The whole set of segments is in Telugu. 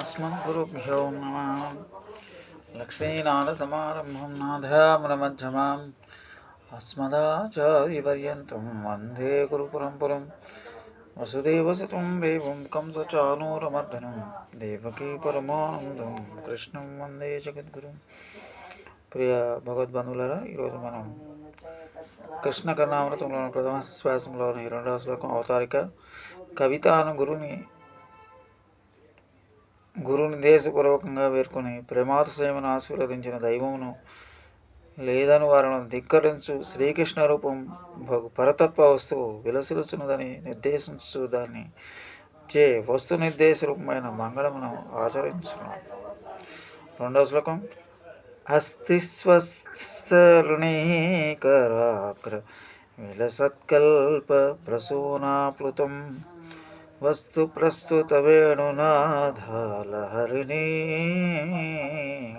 अस्मद्गुरुभ्यो नमः लक्ष्मीनाथसमारम्भं नाथयामनमध्यमाम् अस्मदाचार्यपर्यन्तं वन्दे गुरुपरम्परं वसुदेवसुतं देवं कंसचानूरमर्दनं देवकी परमानन्दं కృష్ణం వందే జగద్గురు ప్రియ భగవద్బంధువులరా ఈరోజు మనం కృష్ణ కర్ణామృతంలోని ప్రథమ శ్వాసంలోని రెండవ శ్లోకం అవతారిక కవితాను గురుని గురుని దేశపూర్వకంగా పేర్కొని ప్రమాదసేమను ఆశీర్వదించిన దైవమును లేదని వారిని ధిక్కరించు శ్రీకృష్ణ రూపం పరతత్వ వస్తువు విలసిలుచున్నదని నిర్దేశించు దాన్ని చే వస్తు నిర్దేశ రూపమైన మంగళమును ఆచరించున్నాం రెండవ శ్లోకం. అస్థిస్వస్థరుణీకరాగ్ర విలసత్కల్ప ప్రసూనాప్లుతం వస్తు ప్రస్తుత వేణునాథాలహరిణి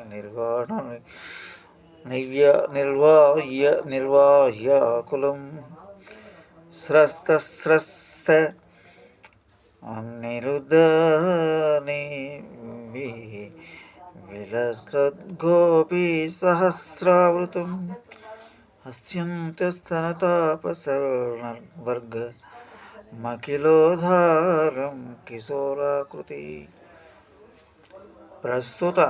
నిర్వాణ నివ్య నిర్వాహ్య నిర్వాహ్యాకులం స్రస్త స్రస్త విలసద్గోపీ సహస్రావృతం హస్యంతస్తనతాపసర్వర్గ మకిలోధారం కిశోరాకృతి. ప్రస్తుత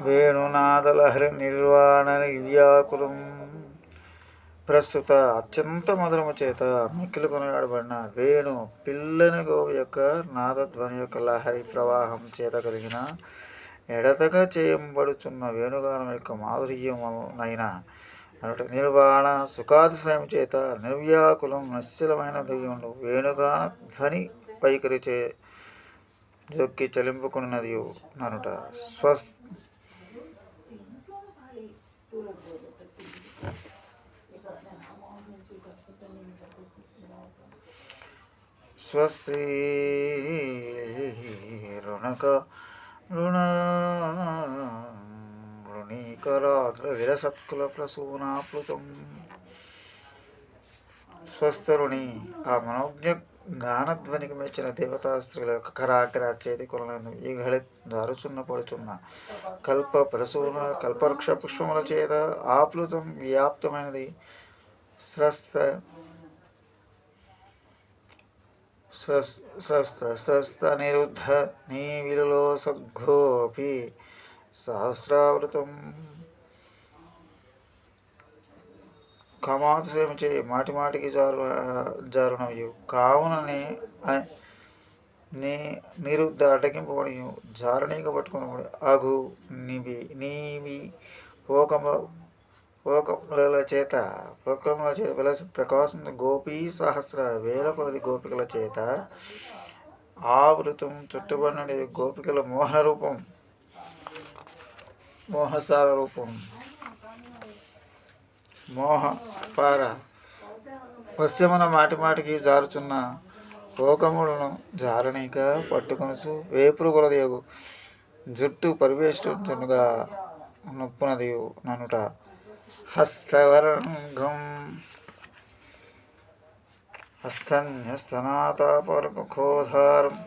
వేణునాదలహరి నిర్వాణ వ్యాకులం ప్రస్తుత అత్యంత మధురము చేత మిక్కిలు కొనియాడబడిన వేణు పిల్లని గోవు యొక్క నాదధ్వని యొక్క లహరి ప్రవాహం చేత కలిగిన ఎడతగా చేయబడుచున్న వేణుగానం యొక్క మాధుర్యమునైన అనట నిర్వాణ సుఖాతిశయం చేత నిర్వ్యాకులం నిశ్చలమైన దయ్యములు వేణుగాన ధ్వని పైకరిచే జొక్కి చలింపుకున్నది ననుట. స్వస్ స్వస్తి రుణక రుణ రుణీకరాగ్ర విరసత్కుల ప్రసూనాప్లుతం ఆ మనోజ్ఞ గానధ్వనికి మెచ్చిన దేవతా స్త్రీల యొక్క కరాగ్ర చేతి కొలను ఈగళి దారుచున్న పడుచున్న కల్ప ప్రసూన కల్పవృక్ష పుష్పముల చేత ఆప్లుతం వ్యాప్తమైనది. స్రస్త స్రస్త స్రస్త నిరుద్ధ నీ విలులో సద్ఘోపి సహస్రావృతం. కమాతసేమ చేయి మాటి మాటికి జారు జారునవి కావుననే నీ నిరుద్ధ అటకింపబడి జారణీక పట్టుకుని అగు నీవి నీవి పోకమ పోకముల చేత పోకముల చేత విలస ప్రకాశం గోపీ సహస్ర వేల కొలది గోపికల చేత ఆవృతం చుట్టుబడిన గోపికల మోహన రూపం మోహసార రూపం. మోహ పార. వశ్యమున మాటి మాటికి జారుచున్న కోకములను జారణీక పట్టుకొనుచు వేపురు కొలదియగు. జుట్టు పరివేష్టించునుగా నొప్పునది ననుట. హస్తవర్గం హస్తన్యస్తనాతాపర్గోధారం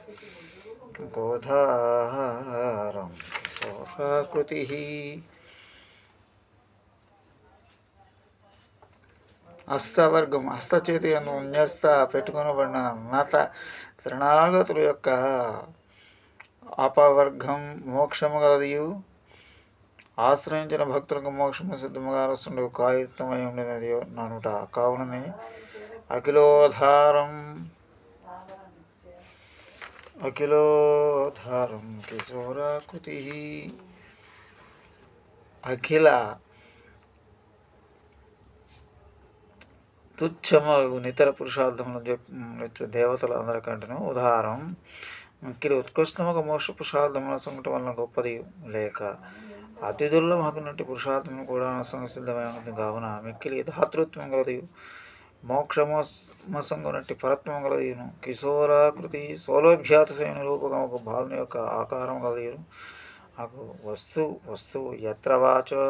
గోధారం సోహాకృతి హస్తవర్గం హస్తచేతి న్యస్త పెట్టుకొనబడిన నత శరణాగతుల యొక్క అపవర్గం మోక్షము గలదియు. ఆశ్రయించిన భక్తులకు మోక్షము సిద్ధముగా వస్తుండే కాయుత్తమై ఉండినది ననుట కావునని అఖిలోధారం అఖిలోధారం కిశోరాకృతి అఖిల తుచ్చము నితర పురుషార్థములను చెప్పు దేవతలు అందరికంటేను ఉదాహరణ. మిక్కిలి ఉత్కృష్టముగా మోక్ష పురుషార్థముల సంకటం వలన గొప్పది లేక అతి దుర్లభమైనటువంటి పురుషార్థము కూడా సంసిద్ధమైనది కావున మిక్కిలి ధాతృత్వం గలది మోక్షమసంగునట్టి పరత్వం గలదీను కిశోరాకృతి సౌలభ్యాతశైన రూపకం ఒక భావన యొక్క ఆకారం గలదీను నాకు వస్తు వస్తువు ఎత్రవాచో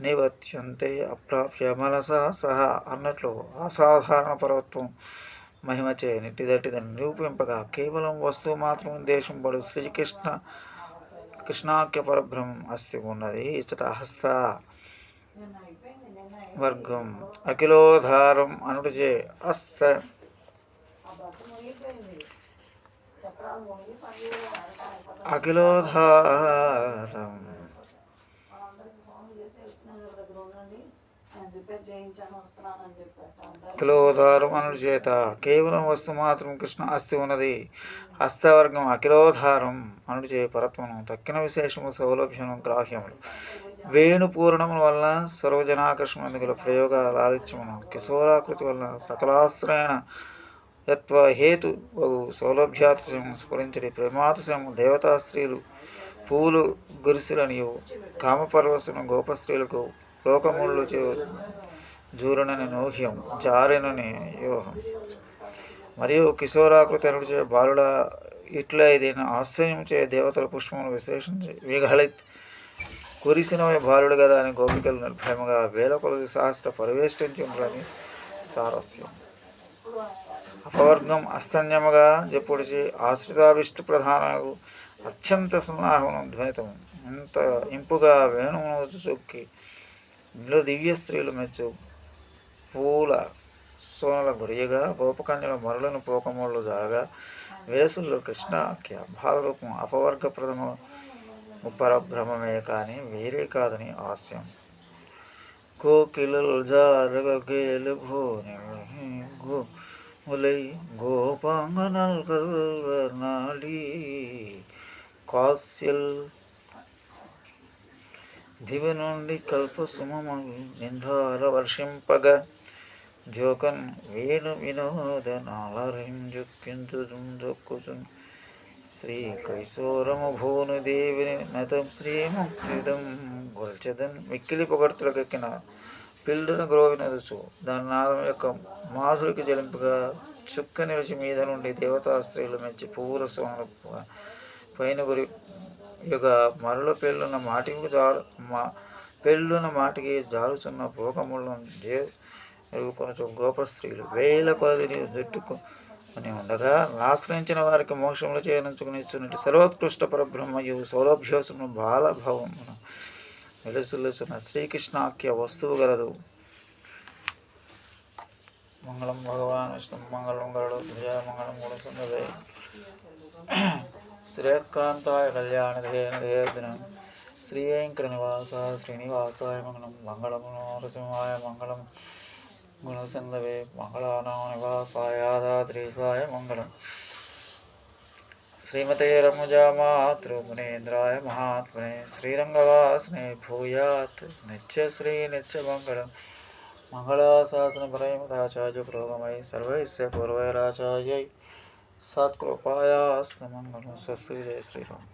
నివర్త్యంతే అప్రాప్య మనస సహా అన్నట్లు అసాధారణ పర్వత్వం మహిమచే నిట్టిదట్టిదని నిరూపింపగా కేవలం వస్తువు మాత్రం దేశం పడు శ్రీకృష్ణ కృష్ణాఖ్య పరబ్రహ్మం అస్తి ఉన్నది. ఇచ్చట హస్త వర్గం అఖిలోధారం అనుడిచే అస్త అఖిలోధారం అఖిలోధారం అనుడి చేత కేవలం వస్తు మాత్రం కృష్ణ అస్థి ఉన్నది. హస్తవర్గం అఖిలోధారం అనుచే పరత్వను పరత్వము. తక్కిన విశేషము సౌలభ్యము గ్రాహ్యములు. వేణు పూర్ణముల వలన సర్వజనాకర్షణ గల ప్రయోగ లాలిత్యమును కిశోరాకృతి వలన సకలాశ్రయణ యత్వ హేతు బహు సౌలభ్యాతిశయం స్ఫురించడి ప్రేమాతిశయము దేవతా స్త్రీలు పూలు గురిసిలనియు కామపరవశను గోపస్త్రీలకు లోకముళ్ళు చే జూరనని నోహ్యం జారినని వ్యూహం. మరియు కిశోరాకృతి అనుడిచే బాలుడ ఇట్లా ఏదైనా ఆశ్చర్యం చే దేవతల పుష్పమును విశ్లేషించి విగళిత్ కురిసినవి బాలుడు కదా అని గోపికలు నిర్భయముగా వేల కొలది సహస్ర పరివేష్టించి సారస్యం. అపవర్గం అస్తన్యముగా చెప్పుడిచి ఆశ్రితాభిష్ట ప్రధానకు అత్యంత సన్నాహమును ధ్వనితం ఇంత ఇంపుగా వేణువును చొక్కి ఇందులో దివ్య స్త్రీలు మెచ్చు. పూల సోనల గురియగా గోపకన్యల మరులను పోకములు జాగా వేసుల్లో కృష్ణ భాగరూపం అపవర్గ ప్రథమ పరబ్రహ్మమే కానీ వేరే కాదని హాస్యం కోకిలలు జారగ గేలు భూని గో ములై గోపాంగనల్ కల్వనాడి కాస్యల్ దివి నుండి కల్ప సుమములు నిండార వర్షింపగ జోకన్ వేణు వినోద నాలరింజొక్కించు జొక్కుచు శ్రీ కైశోరము భూను దేవిని నతం శ్రీముక్తిదం గొల్చదన్ మిక్కిలి పొగడ్తలకెక్కిన గ్రోవి గ్రోవినదుచు. దాని నాదం యొక్క మాసుడికి జలింపుగా చుక్క నిలిచి మీద నుండి దేవతా స్త్రీలు మెచ్చి పూరసముల పైన గురి యొక్క మరల పెళ్ళున్న మాటికి జారు మా పెళ్ళున్న మాటికి జారుచున్న భోగములను జే గోప స్త్రీలు. వేల కొలదిని జుట్టుకు అని ఉండగా ఆశ్రయించిన వారికి మోక్షములు చేయనంచుకుని ఇచ్చినట్టు సర్వోత్కృష్ట పరబ్రహ్మయు సౌలభ్యోసము బాలభవమును వెలుసులుసిన శ్రీకృష్ణాఖ్య వస్తువు గలదు. మంగళం భగవాన్ విష్ణు మంగళం గరుడు విజయ మంగళం కూడా సుందరే श्रीकान्ताय कल्याणधेनुधेर्दिनं श्रीवेङ्कटनिवासाय श्रीनिवासाय मङ्गलं मङ्गलं नरसिंहाय मङ्गलं गुणसिन्धवे मङ्गलानानिवासायादाद्रीसाय मङ्गलम् श्रीमते रमुजामातृगुणेन्द्राय महात्मने श्रीरङ्गवासने भूयात् नित्यश्रीनित्यमङ्गलं मङ्गलाशासनपरमदाचार्यप्रोगमयि सर्वैस्य पूर्वैराचार्यै सत्कृपायास्तमङ्गलं स्वस्ति जय श्री राम